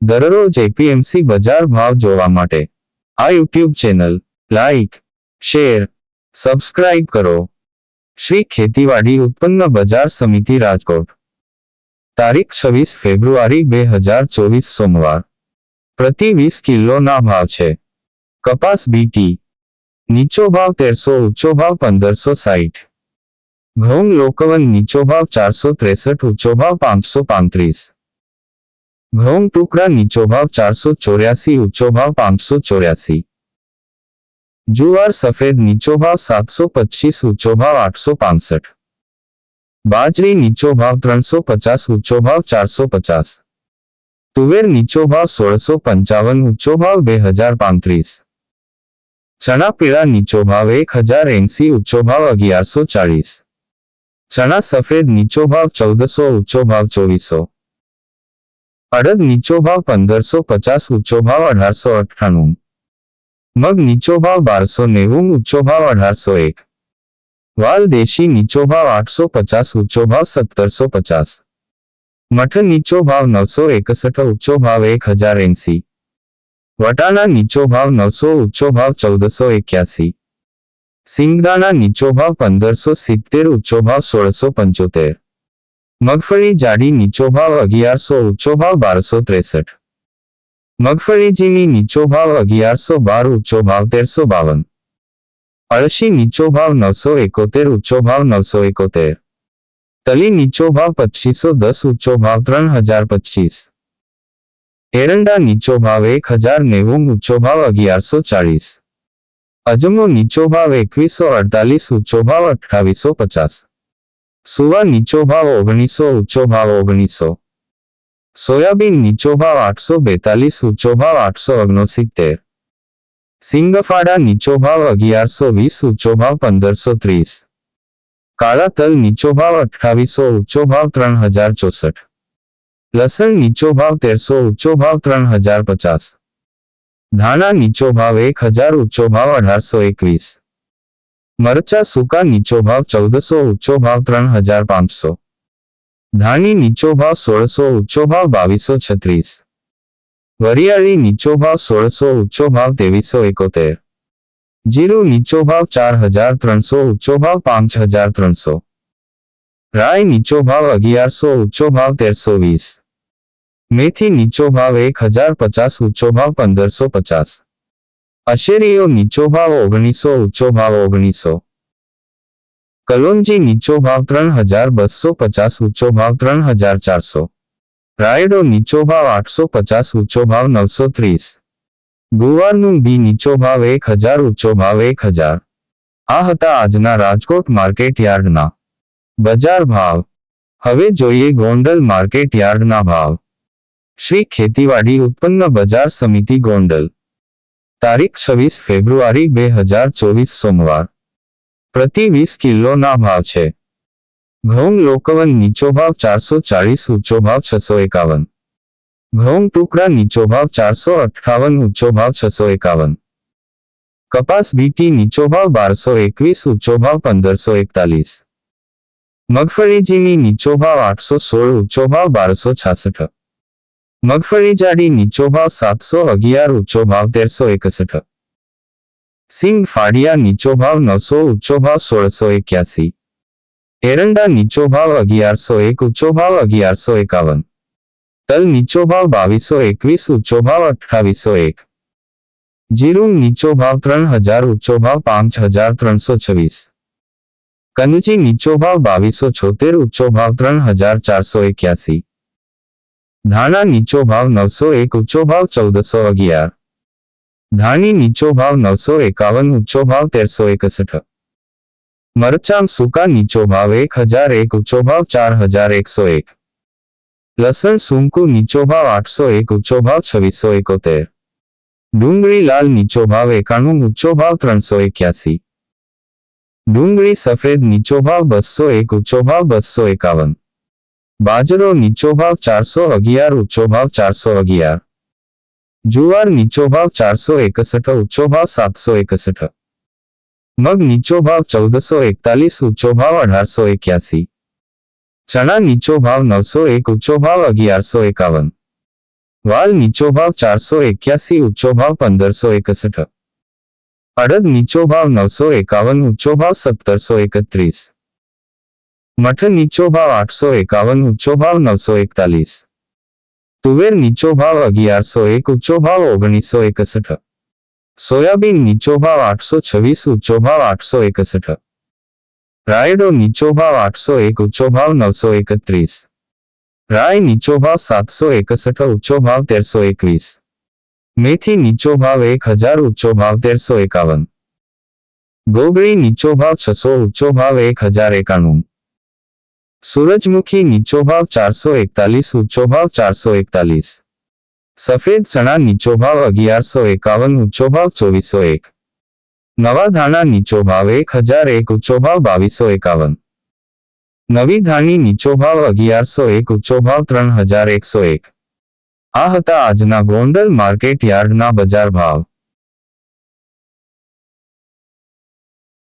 દરરોજ એપીએમસી બજાર ભાવ જોવા માટે. આ YouTube channel, like, share, subscribe કરો. શ્રી ખેતીવાડી ઉત્પન્ન બજાર સમિતિ રાજકોટ. તારીખ છવ્વીસ ફેબ્રુઆરી બે હજાર ચોવીસ સોમવાર. પ્રતિ વીસ કિલોના ભાવ છે. કપાસ બીટી નીચો ભાવ તેરસો, ઊંચો ભાવ પંદરસો સાઠ ઘઉં લોકવન નીચો ભાવ ચારસો ત્રેસઠ, ઊંચો ભાવ પાંચસો પાંત્રીસ. ઘઉં ટુકડા નીચો ભાવ ચારસો ચોર્યાસી ઊંચો ભાવ પાંચસો ચોર્યાસી જુવાર સફેદ નીચો ભાવ સાતસો પચીસ ઊંચો ભાવ આઠસો પાંસઠ બાજરી નીચો ભાવ ત્રણસો પચાસ ઊંચો ભાવ ચારસો પચાસ તુવેર નીચો ભાવ સોળસો પંચાવન ઊંચો ભાવ બે હજાર પાંત્રીસ ચણા પીળા નીચો ભાવ એક હજાર એંસી ઊંચો ભાવ અગિયારસો ચાળીસ ચણા સફેદ નીચો ભાવ ચૌદસો ઊંચો ભાવ ચોવીસો અડદ નીચો ભાવ પંદરસો પચાસ ઊંચો ભાવ અઢારસો અઠ્ઠાણું મગ નીચો ભાવ બારસો નેવું ઊંચો ભાવ અઢારસો એક વાલ દેશી નીચો ભાવ આઠસો પચાસ ઊંચો ભાવ સત્તરસો પચાસ મઠ નીચો ભાવ નવસો એકસઠ ઊંચો ભાવ એક હજાર એંસી વટાણા નીચો ભાવ નવસો ઊંચો ભાવ ચૌદસો એક્યાસી સિંગદાણા નીચો ભાવ પંદરસો સિત્તેર ઊંચો ભાવ સોળસો પંચોતેર મગફળી જાડી નીચો ભાવ અગિયારસો ઊંચો ભાવ બારસો ત્રેસઠ મગફળી ઝીણી નીચો ભાવ અગિયારસો બાર ઊંચો ભાવ તેરસો બાવન અળશી નીચો ભાવ નવસો એકોતેર ઊંચો ભાવ નવસો એકોતેર તલી નીચો ભાવ પચીસો દસ ઊંચો ભાવ ત્રણ હજાર પચીસ એરંડા નીચો ભાવ એક હજાર નેવું ઊંચો ભાવ અગિયારસો ચાળીસ અજમો નીચો ભાવ એકવીસો અડતાલીસ ઊંચો ભાવ અઠ્ઠાવીસો પચાસ સુવા નીચો ભાવ ઓગણીસો ઊંચો ભાવ ઓગણીસો સોયાબીન નીચો ભાવ આઠસો બેતાલીસ ઊંચો ભાવ આઠસો ઓગણસિત્તેર સિંગફાડા નીચો ભાવ અગિયારસો વીસ ઊંચો ભાવ પંદરસો ત્રીસ કાળા તલ નીચો ભાવ અઠાવીસો ઊંચો ભાવ ત્રણ હજાર ચોસઠ લસણ નીચો ભાવ તેરસો ઊંચો ભાવ ત્રણ હજાર પચાસ ધાણા નીચો ભાવ એક હજાર ઊંચો ભાવ અઢારસો એકવીસ મરચા સૂકા નીચો ભાવ ચૌદસો ઊંચો ભાવ ત્રણ હજાર પાંચસો ધાણી નીચો ભાવ સોળસો ઊંચો ભાવ બાવીસો છત્રીસ વરિયાળી નીચો ભાવ સોળસો ઊંચો ભાવ ત્રેવીસો એકોતેર જીરું નીચો ભાવ ચાર હજાર ત્રણસો ઊંચો ભાવ પાંચ હજાર ત્રણસો રાય નીચો ભાવ અગિયારસો ઊંચો ભાવ તેરસો વીસ મેથી નીચો ભાવ એક હજાર પચાસ ઊંચો ભાવ પંદરસો પચાસ અશેરીઓ નીચો ભાવ ઓગણીસો ઊંચો ભાવ ઓગણીસો કલોંજી નીચો ભાવ ત્રણ હજાર બસો પચાસ ઊંચો ભાવ ત્રણ હજાર ચારસો રાયડો નીચો ભાવ આઠસો પચાસ ઊંચો ભાવ નવસો ત્રીસ ગુવારનું બી નીચો ભાવ એક હજાર ઊંચો ભાવ એક હજાર આ હતા આજના રાજકોટ માર્કેટ યાર્ડના. બજાર ભાવ. હવે જોઈએ ગોંડલ માર્કેટ યાર્ડના ભાવ. શ્રી ખેતીવાડી ઉત્પન્ન બજાર સમિતિ ગોંડલ. તારીખ છવ્વીસ ફેબ્રુઆરી બે હજાર ચોવીસ સોમવાર. પ્રતિ વીસ કિલોના ભાવ છે. ઘઉં લોકવન નીચો ભાવ ચારસો ચાળીસ, ઊંચો ભાવ છસો એકાવન. ઘઉં ટુકડા નીચો ભાવ ચારસો અઠાવન ઊંચો ભાવ છસો એકાવન. કપાસ બીટી નીચો ભાવ બારસો એકવીસ, ઊંચો ભાવ પંદરસો એકતાલીસ. મગફળીજીની નીચો ભાવ આઠસો સોળ, ઊંચો ભાવ બારસો છાસઠ. મગફળી જાડી નીચો ભાવ સાતસો અગિયાર ઊંચો ભાવ તેરસો એકસઠ. સિંગ ફાડિયા નીચો ભાવ નવસો ઊંચો ભાવ સોળસો એક્યાસી. એરંડા નીચો ભાવ અગિયારસો એક ઊંચો ભાવ અગિયારસો એકાવન. તલ નીચો ભાવ બાવીસો એકવીસ ઊંચો ભાવ અઠ્ઠાવીસો એક. જીરું નીચો ભાવ ત્રણ હજાર ઊંચો ભાવ પાંચ હજાર ત્રણસો છવ્વીસ. કનજી નીચો ભાવ બાવીસો છોતેર ઊંચો ભાવ ત્રણ હજાર ચારસો એક્યાસી. ધાણા નીચો ભાવ નવસો એક ઊંચો ભાવ ચૌદસો અગિયાર ધાણી નીચો ભાવ નવસો એકાવન ઊંચો ભાવ તેરસો એકસઠ મરચાં સૂકા નીચો ભાવ એક હજાર એક ઊંચો ભાવ ચાર હજાર એકસો એક લસણ સૂંકુ નીચો ભાવ આઠસો એક ઊંચો ભાવ છવ્વીસો એકોતેર ડુંગળી લાલ નીચો ભાવ એકાણું ઊંચો ભાવ ત્રણસો એક્યાસી ડુંગળી સફેદ નીચો ભાવ બસો એક ઊંચો ભાવ બસો એકાવન બાજરો નીચો ભાવ ચારસો અગિયાર ઊંચો ભાવ ચારસો અગિયાર જુવાર નીચો ભાવ ચારસો એકસઠ ઊંચો ભાવ સાતસો એકસઠ મગ નીચો ભાવ ચૌદસો એકતાલીસ ઊંચો ભાવ અઢારસો એક્યાસી ચણા નીચો ભાવ નવસો એક ઊંચો ભાવ અગિયારસો એકાવન વાલ નીચો ભાવ ચારસો એક્યાસી ઊંચો ભાવ પંદરસો એકસઠ અડદ નીચો ભાવ નવસો એકાવન ઊંચો ભાવ સત્તરસો એકત્રીસ મઠ નીચો ભાવ આઠસો એકાવન ઊંચો ભાવ નવસો એકતાલીસ તુવેર નીચો ભાવ અગિયારસો એક ઊંચો ભાવ ઓગણીસો એકસઠ સોયાબીન નીચો ભાવ આઠસો છવ્વીસ ઊંચો ભાવ આઠસો એકસઠ રાયડો નીચો ભાવ આઠસો એક ઊંચો ભાવ નવસો એકત્રીસ રાય નીચો ભાવ સાતસો એકસઠ ઊંચો ભાવ તેરસો એકવીસ મેથી નીચો ભાવ એક હજાર ઊંચો ભાવ તેરસો એકાવન ગોગળી નીચો ભાવ છસો ઊંચો ભાવ એક હજાર એકાણું સૂરજમુખી નીચો ભાવ ચારસો એકતાલીસ, ઊંચો ભાવ ચારસો એકતાલીસ. સફેદ ચણા નીચો ભાવ અગિયારસો એકાવન, ઊંચો ભાવ ચોવીસો એક. નવા ધાણા નીચો ભાવ એક હજાર એક, ઊંચો ભાવ બાવીસો એકાવન. નવી ધાણી નીચો ભાવ અગિયારસો એક, ઊંચો ભાવ ત્રણ હજાર એકસો એક. આ હતા આજના ગોંડલ માર્કેટ યાર્ડના બજાર ભાવ.